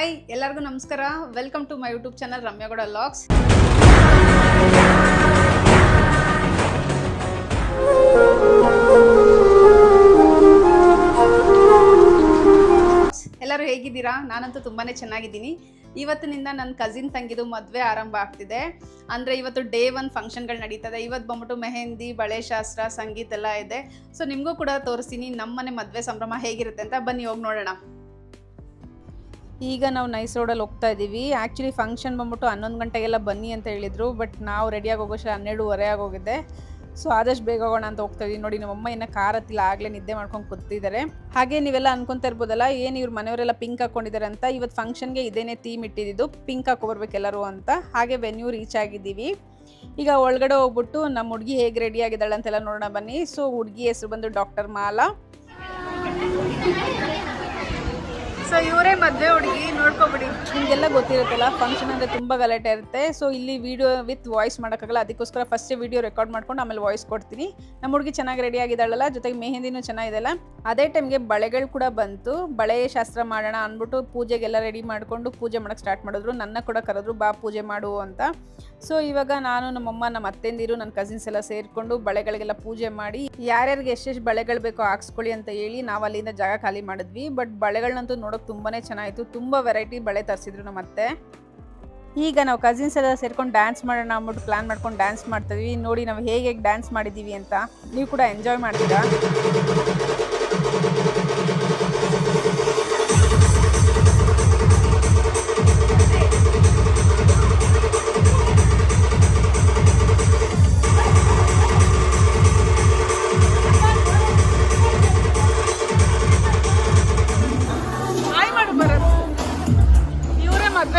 Hi, ಎಲ್ಲರಿಗೂ ನಮಸ್ಕಾರ. Welcome to my YouTube channel Ramya Gowda vlogs ಎಲ್ಲರೂ ಹೇಗಿದ್ದೀರಾ? ನಾನಂತೂ ತುಂಬಾ ಚೆನ್ನಾಗಿದ್ದೀನಿ. ಇವತ್ತಿನಿಂದ ನನ್ನ ಕಸಿನ್ ತಂಗಿದು ಮದುವೆ ಆರಂಭ ಆಗ್ತಿದೆ. ಅಂದರೆ ಇವತ್ತು ಡೇ ಒನ್ ಫಂಕ್ಷನ್ಗಳು ನಡೀತದೆ. ಇವತ್ತು ಬಂದ್ಬಿಟ್ಟು ಮೆಹಂದಿ, ಬಳೆ ಶಾಸ್ತ್ರ, ಸಂಗೀತ ಎಲ್ಲ ಇದೆ. ಸೊ ನಿಮಗೂ ಕೂಡ ತೋರಿಸ್ತೀನಿ ನಮ್ಮನೆ ಮದುವೆ ಸಂಭ್ರಮ ಹೇಗಿರುತ್ತೆ ಅಂತ. ಬನ್ನಿ, ಹೋಗಿ ನೋಡೋಣ. ಈಗ ನಾವು ನೈಸ್ ರೋಡಲ್ಲಿ ಹೋಗ್ತಾ ಇದ್ದೀವಿ. ಆ್ಯಕ್ಚುಲಿ ಫಂಕ್ಷನ್ ಬಂದ್ಬಿಟ್ಟು ಹನ್ನೊಂದು ಗಂಟೆಗೆಲ್ಲ ಬನ್ನಿ ಅಂತ ಹೇಳಿದರು ಬಟ್ ನಾವು ರೆಡಿಯಾಗಿ ಹೋಗೋಷ್ಟು ಹನ್ನೆರಡುವರೆ ಆಗೋಗಿದೆ. ಸೊ ಆದಷ್ಟು ಬೇಗ ಹೋಗೋಣ ಅಂತ ಹೋಗ್ತಾ ಇದೀವಿ ನೋಡಿ ನಮ್ಮಮ್ಮ ಇನ್ನು ಕಾರ್ ಹತ್ತಿಲ್ಲ, ಆಗಲೇ ನಿದ್ದೆ ಮಾಡ್ಕೊಂಡು ಕೂತಿದ್ದಾರೆ. ಹಾಗೆ ನೀವೆಲ್ಲ ಅನ್ಕೊಂತ ಇರ್ಬೋದಲ್ಲ, ಏನು ಇವ್ರ ಮನೆಯವರೆಲ್ಲ ಪಿಂಕ್ ಹಾಕೊಂಡಿದ್ದಾರೆ ಅಂತ. ಇವತ್ತು ಫಂಕ್ಷನ್ಗೆ ಇದೇನೇ ಥೀಮ್ ಇಟ್ಟಿದ್ದು ಪಿಂಕ್ ಹಾಕೊಬರ್ಬೇಕು ಎಲ್ಲರೂ ಅಂತ. ಹಾಗೆ ವೆನ್ಯೂ ರೀಚ್ ಆಗಿದ್ದೀವಿ. ಈಗ ಒಳಗಡೆ ಹೋಗ್ಬಿಟ್ಟು ನಮ್ಮ ಹುಡುಗಿ ಹೇಗೆ ರೆಡಿ ಆಗಿದ್ದಾಳೆ ಅಂತೆಲ್ಲ ನೋಡೋಣ ಬನ್ನಿ. ಸೊ ಹುಡುಗಿ ಹೆಸರು ಬಂದು ಡಾಕ್ಟರ್ ಮಾಲಾ. ಸೊ ಇವರೇ ಮದುವೆ ಹುಡುಗಿ, ನೋಡ್ಕೊಬಿಡಿ. ನಿಮಗೆಲ್ಲ ಗೊತ್ತಿರುತ್ತಲ್ಲ ಫಂಕ್ಷನ್ ಅಂದ್ರೆ ತುಂಬಾ ಗಲಾಟೆ ಇರುತ್ತೆ. ಸೊ ಇಲ್ಲಿ ವಿಡಿಯೋ ವಿತ್ ವಾಯ್ಸ್ ಮಾಡೋಕ್ಕಾಗಲ್ಲ. ಅದಕ್ಕೋಸ್ಕರ ಫಸ್ಟ್ ವಿಡಿಯೋ ರೆಕಾರ್ಡ್ ಮಾಡ್ಕೊಂಡು ಆಮೇಲೆ ವಾಯ್ಸ್ ಕೊಡ್ತೀನಿ. ನಮ್ಮ ಹುಡುಗಿ ಚೆನ್ನಾಗಿ ರೆಡಿ ಆಗಿದ್ದಾಳಲ್ಲ, ಜೊತೆಗೆ ಮೆಹಂದಿನೂ ಚೆನ್ನಾಗಿದೆಲ್ಲ ಅದೇ ಟೈಮ್ಗೆ ಬಳೆಗಳು ಕೂಡ ಬಂತು. ಬಳೆ ಶಾಸ್ತ್ರ ಮಾಡೋಣ ಅಂದ್ಬಿಟ್ಟು ಪೂಜೆಗೆಲ್ಲ ರೆಡಿ ಮಾಡಿಕೊಂಡು ಪೂಜೆ ಮಾಡೋಕ್ಕೆ ಸ್ಟಾರ್ಟ್ ಮಾಡಿದ್ರು. ನನ್ನ ಕೂಡ ಕರೆದ್ರು, ಬಾ ಪೂಜೆ ಮಾಡು ಅಂತ. ಸೊ ಇವಾಗ ನಾನು ನಮ್ಮಮ್ಮ, ನಮ್ಮ ಅತ್ತೆಂದಿರು, ನನ್ನ ಕಸಿನ್ಸ್ ಎಲ್ಲ ಸೇರಿಕೊಂಡು ಬಳೆಗಳಿಗೆಲ್ಲ ಪೂಜೆ ಮಾಡಿ, ಯಾರ್ಯಾರಿಗೆ ಎಷ್ಟೆಷ್ಟು ಬಳೆಗಳು ಬೇಕೋ ಹಾಕ್ಸ್ಕೊಳ್ಳಿ ಅಂತ ಹೇಳಿ ನಾವು ಅಲ್ಲಿಂದ ಜಾಗ ಖಾಲಿ ಮಾಡಿದ್ವಿ. ಬಟ್ ಬಳೆಗಳನ್ನಂತೂ ನೋಡೋಕೆ ತುಂಬಾ ಚೆನ್ನಾಗಿತ್ತು. ತುಂಬ ವೆರೈಟಿ ಬಳೆ ತರಿಸಿದ್ರು ನಮ್ಮ ಅತ್ತೆ. ಈಗ ನಾವು ಕಸಿನ್ಸ್ ಎಲ್ಲ ಸೇರ್ಕೊಂಡು ಡ್ಯಾನ್ಸ್ ಮಾಡೋಣ ಅಂದ್ಬಿಟ್ಟು ಪ್ಲಾನ್ ಮಾಡ್ಕೊಂಡು ಡ್ಯಾನ್ಸ್ ಮಾಡ್ತೀವಿ ನೋಡಿ ನಾವು ಹೇಗೆ ಹೇಗೆ ಡ್ಯಾನ್ಸ್ ಮಾಡಿದ್ದೀವಿ ಅಂತ. ನೀವು ಕೂಡ ಎಂಜಾಯ್ ಮಾಡ್ತೀರಾ?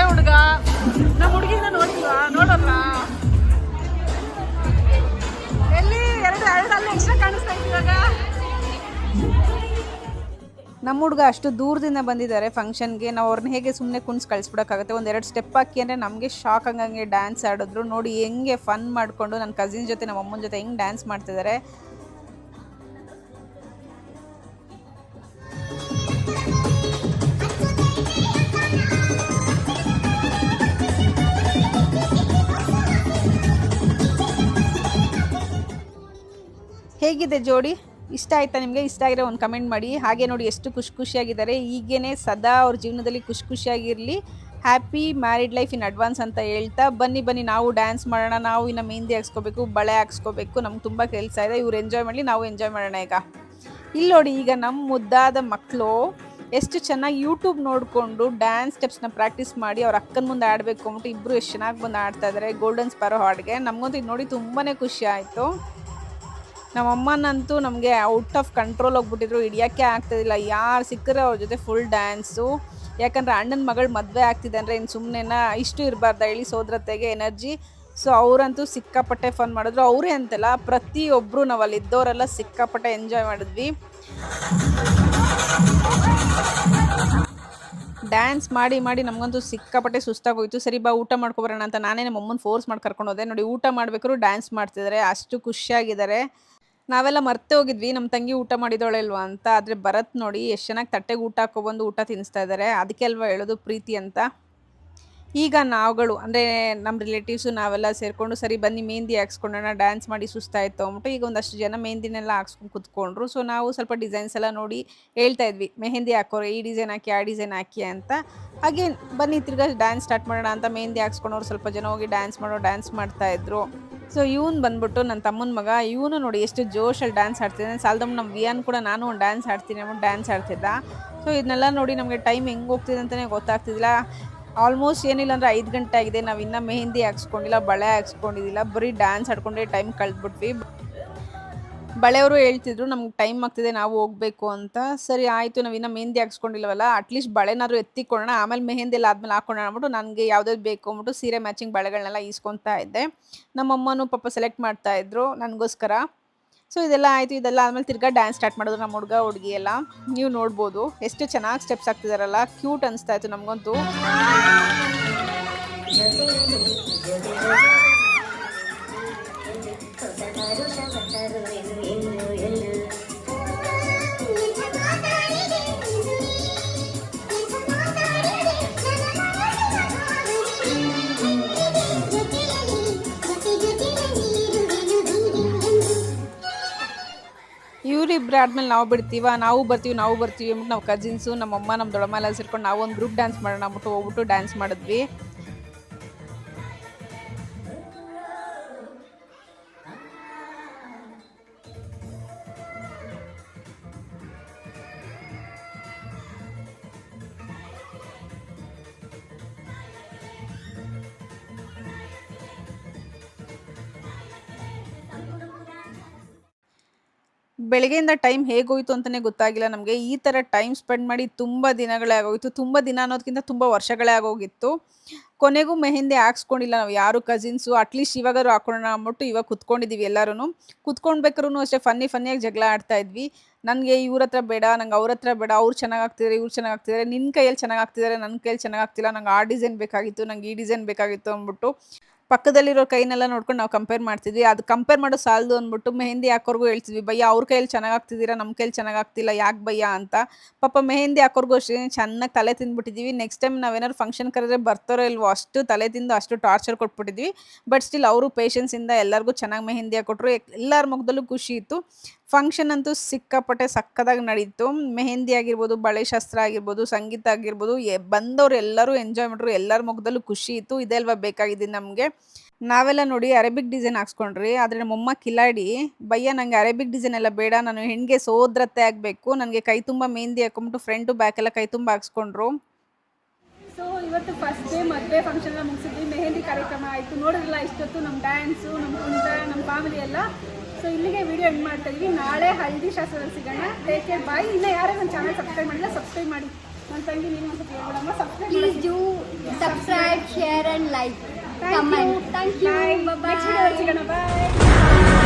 ಮದ್ವೆ ಹುಡುಗ. ನಮ್ಮ ಹುಡುಗಿನ ಎಲ್ಲಿ? ಎರಡು ಎಕ್ಸ್ಟ್ರಾ ಕಾಣಿಸ್ತಾ ನಮ್ಮ ಹುಡುಗ ಅಷ್ಟು ದೂರದಿಂದ ಬಂದಿದ್ದಾರೆ ಫಂಕ್ಷನ್ಗೆ. ನಾವು ಅವ್ರನ್ನ ಹೇಗೆ ಸುಮ್ಮನೆ ಕುಣ್ಸ್ ಕಳಿಸ್ಬಿಡೋಕ್ಕಾಗುತ್ತೆ? ಒಂದು ಎರಡು ಸ್ಟೆಪ್ ಹಾಕಿ ಅಂದರೆ ನಮಗೆ ಶಾಕ್ ಹಂಗಂಗೆ ಡ್ಯಾನ್ಸ್ ಆಡಿದ್ರು. ನೋಡಿ ಹೆಂಗೆ ಫನ್ ಮಾಡಿಕೊಂಡು ನನ್ನ ಕಸಿನ್ ಜೊತೆ ನಮ್ಮ ಅಮ್ಮನ ಜೊತೆ ಹೆಂಗೆ ಡ್ಯಾನ್ಸ್ ಮಾಡ್ತಿದ್ದಾರೆ ಹೇಗಿದೆ ಜೋಡಿ? ಇಷ್ಟ ಆಯ್ತಾ ನಿಮಗೆ? ಇಷ್ಟ ಆಗಿರೋ ಒಂದು ಕಮೆಂಟ್ ಮಾಡಿ. ಹಾಗೆ ನೋಡಿ ಎಷ್ಟು ಖುಷಿ ಖುಷಿಯಾಗಿದ್ದಾರೆ. ಈಗೇನೆ ಸದಾ ಅವ್ರ ಜೀವನದಲ್ಲಿ ಖುಷಿ ಖುಷಿಯಾಗಿರಲಿ. Happy married life in advance ಅಂತ ಹೇಳ್ತಾ, ಬನ್ನಿ ಬನ್ನಿ, ನಾವು ಡ್ಯಾನ್ಸ್ ಮಾಡೋಣ, ನಾವು ಇನ್ನು ಮೆಹಂದಿ ಹಾಕ್ಸ್ಕೋಬೇಕು, ಬಳೆ ಹಾಕ್ಸ್ಕೋಬೇಕು. ನಮ್ಗೆ ತುಂಬ ಕೆಲಸ ಇದೆ. ಇವ್ರು ಎಂಜಾಯ್ ಮಾಡಲಿ, ನಾವು ಎಂಜಾಯ್ ಮಾಡೋಣ ಈಗ. ಇಲ್ಲಿ ನೋಡಿ, ಈಗ ನಮ್ಮ ಮುದ್ದಾದ ಮಕ್ಕಳು ಎಷ್ಟು ಚೆನ್ನಾಗಿ ಯೂಟ್ಯೂಬ್ ನೋಡಿಕೊಂಡು ಡ್ಯಾನ್ಸ್ ಸ್ಟೆಪ್ಸ್ನ ಪ್ರಾಕ್ಟೀಸ್ ಮಾಡಿ ಅವ್ರ ಅಕ್ಕನ ಮುಂದೆ ಆಡಬೇಕು ಅಂದ್ಬಿಟ್ಟು ಇಬ್ಬರು ಎಷ್ಟು ಚೆನ್ನಾಗಿ ಬಂದು ಆಡ್ತಾ ಇದ್ದಾರೆ ಗೋಲ್ಡನ್ ಸ್ಪಾರೋ ಹಾಡ್ಗೆ. ನಮಗಂತೂ ಇದು ನೋಡಿ ತುಂಬಾ ಖುಷಿ ಆಯಿತು. ನಮ್ಮ ಅಮ್ಮನಂತೂ ನಮಗೆ ಔಟ್ ಆಫ್ ಕಂಟ್ರೋಲ್ ಹೋಗ್ಬಿಟ್ಟಿದ್ರು, ಹಿಡಿಯೋಕ್ಕೆ ಆಗ್ತಿದ್ದಿಲ್ಲ ಯಾರು ಸಿಕ್ಕರೆ ಅವ್ರ ಜೊತೆ ಫುಲ್ ಡ್ಯಾನ್ಸು ಯಾಕಂದರೆ ಅಣ್ಣನ ಮಗಳು ಮದುವೆ ಆಗ್ತಿದೆ ಅಂದರೆ ಇನ್ನು ಸುಮ್ಮನೆನ ಇಷ್ಟು ಇರಬಾರ್ದು, ಹೇಳಿ ಸೋದ್ರತೆಗೆ ಎನರ್ಜಿ ಸೊ ಅವರಂತೂ ಸಿಕ್ಕಾಪಟ್ಟೆ ಫನ್ ಮಾಡಿದ್ರು. ಅವರೇ ಅಂತಲ್ಲ ಪ್ರತಿಯೊಬ್ಬರು ನಾವು ಅಲ್ಲಿ ಇದ್ದವರೆಲ್ಲ ಸಿಕ್ಕಾಪಟ್ಟೆ ಎಂಜಾಯ್ ಮಾಡಿದ್ವಿ. ಡ್ಯಾನ್ಸ್ ಮಾಡಿ ಮಾಡಿ ನಮಗಂತೂ ಸಿಕ್ಕಾಪಟ್ಟೆ ಸುಸ್ತಾಗೋಯ್ತು. ಸರಿ ಬಾ, ಊಟ ಮಾಡ್ಕೊಬರೋಣ ಅಂತ ನಾನೇ ನಮ್ಮ ಅಮ್ಮನ ಫೋರ್ಸ್ ಮಾಡಿ ಕರ್ಕೊಂಡು ಹೋದೆ. ನೋಡಿ, ಊಟ ಮಾಡಬೇಕಾದ್ರು ಡ್ಯಾನ್ಸ್ ಮಾಡ್ತಿದ್ದಾರೆ. ಅಷ್ಟು ಖುಷಿಯಾಗಿದ್ದಾರೆ. ನಾವೆಲ್ಲ ಮರ್ತೆ ಹೋಗಿದ್ವಿ ನಮ್ಮ ತಂಗಿ ಊಟ ಮಾಡಿದವಳಲ್ವಾ ಅಂತ. ಆದರೆ ಭರತ್ ನೋಡಿ ಎಷ್ಟು ಚೆನ್ನಾಗಿ ತಟ್ಟೆಗೆ ಊಟ ಹಾಕೊಬಂದು ಊಟ ತಿನ್ನಿಸ್ತಾ ಇದ್ದಾರೆ ಅದಕ್ಕೆ ಅಲ್ವಾ ಹೇಳೋದು ಪ್ರೀತಿ ಅಂತ. ಈಗ ನಾವುಗಳು, ಅಂದರೆ ನಮ್ಮ ರಿಲೇಟಿವ್ಸು ನಾವೆಲ್ಲ ಸೇರಿಕೊಂಡು ಸರಿ ಬನ್ನಿ ಮೆಹಂದಿ ಹಾಕ್ಸ್ಕೊಂಡೋಣ ಡ್ಯಾನ್ಸ್ ಮಾಡಿ ಸುಸ್ತಾಯಿತು ಅಂದ್ಬಿಟ್ಟು ಈಗ ಒಂದಷ್ಟು ಜನ ಮೆಹಂದಿನೆಲ್ಲ ಹಾಕ್ಸ್ಕೊಂಡು ಕುತ್ಕೊಂಡ್ರು. ಸೊ ನಾವು ಸ್ವಲ್ಪ ಡಿಸೈನ್ಸ್ ಎಲ್ಲ ನೋಡಿ ಹೇಳ್ತಾ ಇದ್ವಿ. ಮೆಹಂದಿ ಹಾಕೋರು, ಈ ಡಿಸೈನ್ ಹಾಕಿ, ಆ ಡಿಸೈನ್ ಹಾಕಿ ಅಂತ. ಹಾಗೆ ಬನ್ನಿ ತಿರ್ಗಾ ಡ್ಯಾನ್ಸ್ ಸ್ಟಾರ್ಟ್ ಮಾಡೋಣ ಅಂತ ಮೆಹಂದಿ ಹಾಕ್ಸ್ಕೊಂಡವ್ರು ಸ್ವಲ್ಪ ಜನ ಹೋಗಿ ಡ್ಯಾನ್ಸ್ ಮಾಡೋ ಡ್ಯಾನ್ಸ್ ಮಾಡ್ತಾ ಇದ್ರು. ಸೊ ಇವನು ಬಂದ್ಬಿಟ್ಟು ನನ್ನ ತಮ್ಮನ ಮಗ, ಇವನು ನೋಡಿ ಎಷ್ಟು ಜೋಶಲ್ಲಿ ಡ್ಯಾನ್ಸ್ ಆಡ್ತಿದ್ದಾನೆ. ಸಾಲದಮ್ಮ ನಮ್ಮ ವಿಯಾನ್ ಕೂಡ ನಾನು ಒಂದು ಡ್ಯಾನ್ಸ್ ಆಡ್ತೀನಿ ಅಂದ್ಬಿಟ್ಟು ಡ್ಯಾನ್ಸ್ ಆಡ್ತಿದ್ದ. ಸೊ ಇದನ್ನೆಲ್ಲ ನೋಡಿ ನಮಗೆ ಟೈಮ್ ಹೆಂಗೆ ಹೋಗ್ತಿದೆ ಅಂತಲೇ ಗೊತ್ತಾಗ್ತಿದ್ದಿಲ್ಲ. ಆಲ್ಮೋಸ್ಟ್ ಏನಿಲ್ಲ ಅಂದರೆ ಐದು ಗಂಟೆ ಆಗಿದೆ. ನಾವು ಇನ್ನೂ ಮೆಹಂದಿ ಹಾಕ್ಸ್ಕೊಂಡಿಲ್ಲ, ಬಳೆ ಹಾಕ್ಸ್ಕೊಂಡಿದ್ದಿಲ್ಲ. ಬರೀ ಡ್ಯಾನ್ಸ್ ಆಡ್ಕೊಂಡೇ ಟೈಮ್ ಕಳೆದ್ಬಿಟ್ವಿ. ಬಳೆಯವರು ಹೇಳ್ತಿದ್ರು, ನಮ್ಗೆ ಟೈಮ್ ಆಗ್ತಿದೆ, ನಾವು ಹೋಗಬೇಕು ಅಂತ. ಸರಿ, ಆಯಿತು, ನಾವು ಇನ್ನೂ ಮೆಹಂದಿ ಹಾಕ್ಸ್ಕೊಂಡಿಲ್ವಲ್ಲ ಅಟ್ಲೀಸ್ಟ್ ಬಳೆನಾದ್ರು ಎತ್ತಿಕೊಳ್ಳೋಣ. ಆಮೇಲೆ ಮೆಹಂದಿ ಎಲ್ಲ ಆದ್ಮೇಲೆ ಹಾಕೋಣ ಅಂದ್ಬಿಟ್ಟು, ನನಗೆ ಯಾವ್ದಾದ್ರು ಬೇಕು ಅಂದ್ಬಿಟ್ಟು ಸೀರೆ ಮ್ಯಾಚಿಂಗ್ ಬಳೆಗಳನ್ನೆಲ್ಲ ಈಸ್ಕೊತಾ ಇದ್ದೆ. ನಮ್ಮಮ್ಮನೂ ಪಾಪ ಸೆಲೆಕ್ಟ್ ಮಾಡ್ತಾ ಇದ್ರು ನನಗೋಸ್ಕರ. ಸೊ ಇದೆಲ್ಲ ಆಯಿತು, ಇದೆಲ್ಲ ಆದಮೇಲೆ ತಿರ್ಗಾ ಡ್ಯಾನ್ಸ್ ಸ್ಟಾರ್ಟ್ ಮಾಡಿದ್ರು ನಮ್ಮ ಹುಡುಗ, ಹುಡುಗಿ ಎಲ್ಲ. ನೀವು ನೋಡ್ಬೋದು, ಎಷ್ಟು ಚೆನ್ನಾಗಿ ಸ್ಟೆಪ್ಸ್ ಆಗ್ತಿದಾರಲ್ಲ ಕ್ಯೂಟ್ ಅನಿಸ್ತಾ ಇತ್ತು ನಮಗಂತೂ. ಅವರಿಬ್ಬರೇ ಆದ್ಮೇಲೆ ನಾವು ಬಿಡ್ತೀವ, ನಾವು ಬರ್ತೀವಿ ನಾವು ಬರ್ತೀವಿ ಅಂದ್ಬಿಟ್ಟು ನಾವು ಕಸಿನ್ಸು ನಮ್ಮಮ್ಮ ನಮ್ಮ ದೊಡ್ಡಮ್ಮ ಎಲ್ಲ ಸೇರ್ಕೊಂಡು ನಾವು ಒಂದು ಗ್ರೂಪ್ ಡ್ಯಾನ್ಸ್ ಮಾಡೋಣ ಅಂದ್ಬಿಟ್ಟು ಹೋಗ್ಬಿಟ್ಟು ಡ್ಯಾನ್ಸ್ ಮಾಡಿದ್ವಿ. ಬೆಳಗ್ಗೆಯಿಂದ ಟೈಮ್ ಹೇಗೋಯ್ತು ಅಂತಲೇ ಗೊತ್ತಾಗಿಲ್ಲ ನಮಗೆ. ಈ ಥರ ಟೈಮ್ ಸ್ಪೆಂಡ್ ಮಾಡಿ ತುಂಬ ದಿನಗಳೇ ಆಗೋಗಿತ್ತು ತುಂಬ ದಿನ ಅನ್ನೋದಕ್ಕಿಂತ ತುಂಬ ವರ್ಷಗಳೇ ಆಗೋಗಿತ್ತು. ಕೊನೆಗೂ ಮೆಹಂದಿ ಹಾಕ್ಸ್ಕೊಂಡಿಲ್ಲ ನಾವು. ಯಾರು ಕಸಿನ್ಸು ಅಟ್ಲೀಸ್ಟ್ ಇವಾಗಾದ್ರು ಹಾಕೊಳ್ಳೋಣ ಅಂದ್ಬಿಟ್ಟು ಇವಾಗ ಕುತ್ಕೊಂಡಿದ್ದೀವಿ ಎಲ್ಲರೂ ಕುತ್ಕೊಂಡ್ಬೇಕಾದ್ರೂ ಅಷ್ಟೇ ಫನ್ನಿ ಫನ್ನಿಯಾಗಿ ಜಗಳ ಆಡ್ತಾ ಇದ್ವಿ. ನನಗೆ ಇವ್ರ ಹತ್ರ ಬೇಡ, ನಂಗೆ ಅವ್ರ ಹತ್ರ ಬೇಡ, ಅವ್ರು ಚೆನ್ನಾಗಿ ಆಗ್ತಿದ್ದಾರೆ ಇವ್ರು ಚೆನ್ನಾಗಿ ಆಗ್ತಿದ್ದಾರೆ ನಿನ್ನ ಕೈಯಲ್ಲಿ ಚೆನ್ನಾಗಿ ಆಗ್ತಿದ್ದಾರೆ ನನ್ನ ಕೈಯಲ್ಲಿ ಚೆನ್ನಾಗಿ ಆಗ್ತಿಲ್ಲ ನಂಗೆ ಆ ಡಿಸೈನ್ ಬೇಕಾಗಿತ್ತು, ನಂಗೆ ಈ ಡಿಸೈನ್ ಬೇಕಾಗಿತ್ತು ಅಂದ್ಬಿಟ್ಟು ಪಕ್ಕದಲ್ಲಿರೋ ಕೈನೆಲ್ಲ ನೋಡ್ಕೊಂಡು ನಾವು ಕಂಪೇರ್ ಮಾಡ್ತಿದ್ವಿ. ಅದು ಕಂಪೇರ್ ಮಾಡೋ ಸಾಲದು ಅಂದ್ಬಿಟ್ಟು ಮೆಹಂದಿ ಹಾಕೋರ್ಗೂ ಹೇಳ್ತಿದ್ವಿ, ಭಯ್ಯ, ಅವ್ರ ಕೈಯಲ್ಲಿ ಚೆನ್ನಾಗಿ ಆಗ್ತಿದ್ದೀರಾ? ನಮ್ಮ ಕೈಯಲ್ಲಿ ಚೆನ್ನಾಗಿ ಆಗ್ತಿಲ್ಲ, ಯಾಕೆ ಭಯ್ಯ? ಅಂತ. ಪಾಪ ಮೆಹಂದಿ ಹಾಕೋರ್ಗೂ ಅಷ್ಟೇ, ಚೆನ್ನಾಗಿ ತಲೆ ತಿಂದ್ಬಿಟ್ಟಿದ್ದೀವಿ. ನೆಕ್ಸ್ಟ್ ಟೈಮ್ ನಾವೇನಾದ್ರು ಫಂಕ್ಷನ್ ಕರೆದ್ರೆ ಬರ್ತಾರೋ ಇಲ್ವೋ ಅಷ್ಟು ತಲೆ ತಿಂದು ಅಷ್ಟು ಟಾರ್ಚರ್ ಕೊಟ್ಬಿಟ್ಟಿದ್ವಿ ಬಟ್ ಸ್ಟಿಲ್ ಅವರು ಪೇಷನ್ಸಿಂದ ಎಲ್ಲರಿಗೂ ಚೆನ್ನಾಗಿ ಮೆಹಂದಿ ಹಾಕೊಟ್ರು. ಎಲ್ಲರ ಮುಖದಲ್ಲೂ ಖುಷಿ ಇತ್ತು. ಫಂಕ್ಷನ್ ಅಂತೂ ಸಿಕ್ಕಾಪಟ್ಟೆ ಸಕ್ಕದಾಗಿ ನಡೀತು. ಮೆಹಂದಿ ಆಗಿರ್ಬೋದು, ಬಳೆ ಶಾಸ್ತ್ರ ಆಗಿರ್ಬೋದು, ಸಂಗೀತ ಆಗಿರ್ಬೋದು, ಎ, ಬಂದವರು ಎಲ್ಲರೂ ಎಂಜಾಯ್ ಮಾಡ್ರು ಎಲ್ಲರ ಮುಖದಲ್ಲೂ ಖುಷಿ ಇತ್ತು. ಇದೇ ಅಲ್ವಾ ಬೇಕಾಗಿದ್ದು ನಮಗೆ. ನಾವೆಲ್ಲ ನೋಡಿ ಅರೇಬಿಕ್ ಡಿಸೈನ್ ಹಾಕ್ಸ್ಕೊಂಡ್ರಿ. ಆದರೆ ನಮ್ಮಮ್ಮ ಕಿಲಾಡಿ, ಭಯ್ಯ ನನಗೆ ಅರೇಬಿಕ್ ಡಿಸೈನ್ ಎಲ್ಲ ಬೇಡ. ನಾನು ಹೆಣ್ಣಿಗೆ ಸೋದ್ರತೆ ಆಗಬೇಕು. ನನಗೆ ಕೈ ತುಂಬ ಮೆಹಂದಿ ಹಾಕೊಂಬಿಟ್ಟು ಫ್ರೆಂಡು ಬ್ಯಾಕ್ ಎಲ್ಲ ಕೈ ತುಂಬ ಹಾಕ್ಸ್ಕೊಂಡ್ರು. ಇವತ್ತು ಫಸ್ಟ್ ಡೇ ಮದುವೆ ಫಂಕ್ಷನ್ ಎಲ್ಲ ಮುಗಿಸಿದ್ವಿ. ಮೆಹಂದಿ ಕಾರ್ಯಕ್ರಮ ಆಯಿತು. ನೋಡಿದ್ರಲ್ಲ ಇಷ್ಟೊತ್ತು ನಮ್ಮ ಡ್ಯಾನ್ಸು ನಮ್ಮ ಕುಂಟ ನಮ್ಮ ಫ್ಯಾಮಿಲಿ ಎಲ್ಲ. ಸೊ ಇಲ್ಲಿಗೆ ವಿಡಿಯೋ ಎಂಡ್ ಮಾಡ್ತಾ ಇದ್ವಿ. ನಾಳೆ ಹಲ್ದಿ ಶಾಸ್ತ್ರದಲ್ಲಿ ಸಿಗೋಣ. ಟೇಕ್ ಕೇರ್ ಬಾಯ್ ಇನ್ನು ಯಾರೇ ನನ್ನ ಚಾನಲ್ ಸಬ್ಸ್ಕ್ರೈಬ್ ಮಾಡಿಲ್ಲ ಸಬ್ಸ್ಕ್ರೈಬ್ ಮಾಡಿ. ನನ್ನ ತಂಗಿ ನೀನು ಒಂದು ಹೇಳ್ಬಿಡಮ್ಮ subscribe Please do subscribe, share, and like. Thank you you. Next Bye-bye. ಸಿಗೋಣ. ಬಾಯ್